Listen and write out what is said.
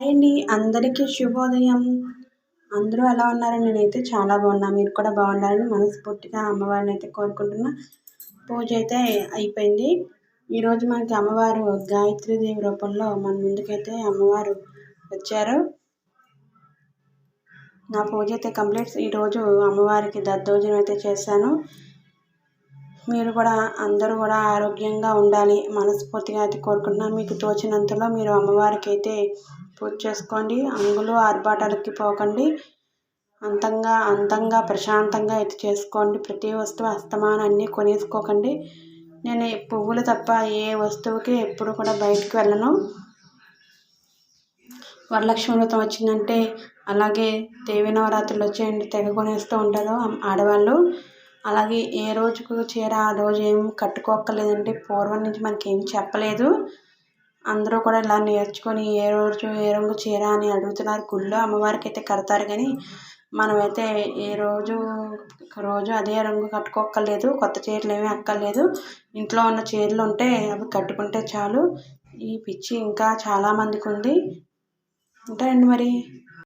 అండి. అందరికీ శుభోదయం. అందరూ ఎలా ఉన్నారని నేనైతే చాలా బాగున్నా. మీరు కూడా బాగున్నారని మనస్ఫూర్తిగా అమ్మవారిని అయితే కోరుకుంటున్నా. పూజ అయితే అయిపోయింది. ఈరోజు మనకి అమ్మవారు గాయత్రీదేవి రూపంలో మన ముందుకైతే అమ్మవారు వచ్చారు. నా పూజ అయితే కంప్లీట్. ఈరోజు అమ్మవారికి దద్దోజనం అయితే చేశాను. మీరు కూడా అందరూ కూడా ఆరోగ్యంగా ఉండాలి. మనస్ఫూర్తిగా అయితే కోరుకుంటున్నాను మీకు తోచినంతలో మీరు అమ్మవారికి అయితే పూజ చేసుకోండి అంగులు ఆర్భాటాలకి పోకండి. అంతంగా అందంగా ప్రశాంతంగా అయితే చేసుకోండి. ప్రతి వస్తువు అస్తమానం అన్నీ కొనేసుకోకండి. నేను పువ్వులు తప్ప ఏ వస్తువుకి ఎప్పుడు కూడా బయటకు వెళ్ళను. వరలక్ష్మి వ్రతం వచ్చిందంటే అలాగే దేవి నవరాత్రులు వచ్చేయండి. తెగ కొనేస్తూ ఉంటారు ఆడవాళ్ళు. అలాగే ఏ రోజుకు చీర ఆ రోజు ఏం కట్టుకోక్కర్లేదండి. పూర్వం నుంచి మనకి ఏం చెప్పలేదు. అందరూ కూడా ఇలా నేర్చుకొని ఏ రోజు ఏ రంగు చీర అని అడుగుతున్నారు గుళ్ళో అమ్మవారికి అయితే కడతారు కానీ మనమైతే ఏ రోజు రోజు అదే రంగు కట్టుకోక్కర్లేదు కొత్త చీరలు ఏమీ అక్కర్లేదు. ఇంట్లో ఉన్న చీరలు ఉంటే అవి కట్టుకుంటే చాలు. ఈ పిచ్చి ఇంకా చాలామందికి ఉంది. ఉంటాయండి మరి.